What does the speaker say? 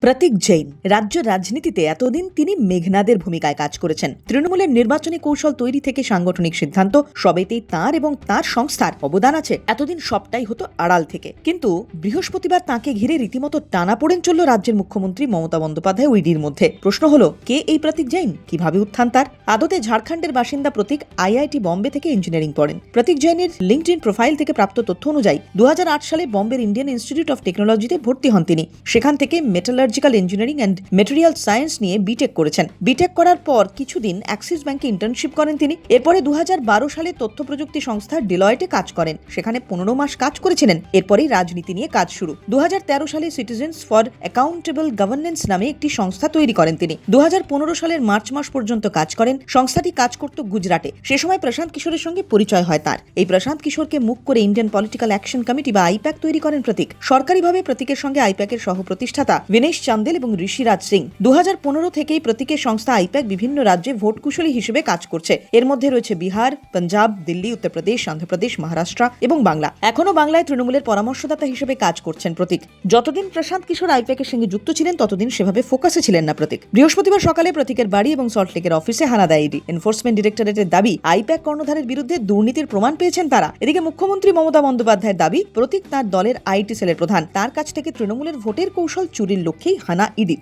প্রতীক জৈন, রাজ্য রাজনীতিতে এতদিন তিনি মেঘনাদের ভূমিকায় কাজ করেছেন। তৃণমূলের নির্বাচনী কৌশল তৈরি থেকে সাংগঠনিক সিদ্ধান্ত, সবেতেই তার এবং তার সংস্থার অবদান আছে। এতদিন সবটাই হতো আড়াল থেকে। কিন্তু বৃহস্পতিবার তাকে ঘিরে রীতিমতো টানা পড়েন চলল রাজ্যের মুখ্যমন্ত্রী মমতা বন্দ্যোপাধ্যায় ওইডির মধ্যে। প্রশ্ন হলো, কে এই প্রতীক জৈন? কীভাবে উত্থান তার? আদতে ঝাড়খণ্ডের বাসিন্দা প্রতীক আইআইটি বম্বে থেকে ইঞ্জিনিয়ারিং পড়েন। প্রতীক জৈনের লিঙ্কড প্রোফাইল থেকে প্রাপ্ত তথ্য অনুযায়ী দু হাজার আট সালে বম্বের ইন্ডিয়ান ইনস্টিটিউট অফ টেকনোলজিতে ভর্তি হন তিনি। সেখান থেকে metallurgical engineering and material science নিয়ে বিটেক করেছেন। বিটেক করার পর কিছুদিন অ্যাক্সিস ব্যাংকে ইন্টার্নশিপ করেন তিনি। এরপরে দু সালে তথ্য প্রযুক্তি সংস্থা ডিলয়েটে কাজ করেন। সেখানে পনেরো মাস কাজ করেছিলেন। এরপরেই রাজনীতি নিয়ে কাজ শুরু। দু সালে সিটিজেন্স ফর অ্যাকাউন্টেবল গভর্নেন্স নামে একটি সংস্থা তৈরি করেন তিনি। দু হাজার পনেরো সালের মার্চ মাস পর্যন্ত কাজ করেন। সংস্থাটি কাজ করত গুজরাটে। সে সময় প্রশান্ত কিশোরের সঙ্গে পরিচয় হয় তার। এই প্রশান্ত কিশোরকে মুখ করে ইন্ডিয়ান পলিটিক্যাল অ্যাকশন কমিটি বা আইপ্যাক তৈরি করেন প্রতীক। সরকারিভাবে প্রতীকের সঙ্গে আইপ্যাকের সহ প্রতিষ্ঠাতা বিনেশ চান্দেল এবং ঋষিরাজ সিং। দুহাজার পনেরো থেকেই প্রতীকের সংস্থা আইপ্যাক বিভিন্ন রাজ্যে ভোট কুশলী হিসেবে কাজ করছে। এর মধ্যে রয়েছে বিহার, পাঞ্জাব, দিল্লি, উত্তরপ্রদেশ অন্ধ্রপ্রদেশ মহারাষ্ট্র এবং বাংলা। এখনও বাংলায় তৃণমূলের পরামর্শদাতা হিসেবে কাজ করছেন প্রতীক। যতদিন প্রশান্ত কিশোর আইপ্যাকের সঙ্গে যুক্ত ছিলেন, ততদিন সেভাবে ফোকাসে ছিলেন না প্রতীক। বৃহস্পতিবার সকালে প্রতীকের বাড়ি এবং সল্টলেকের অফিসে হানা দেয় ইডি। এনফোর্সমেন্ট ডিরেক্টরেটের দাবি, আইপ্যাক কর্ণধারের বিরুদ্ধে দুর্নীতির প্রমাণ পেয়েছেন তারা। এদিকে মুখ্যমন্ত্রী মমতা বন্দ্যোপাধ্যায়ের দাবি, প্রতীক তার দলের আইটি সেলের প্রধান। তার কাছ থেকে তৃণমূলের ভোটের কৌশল চুরির লক্ষ্যেই হানা ইডির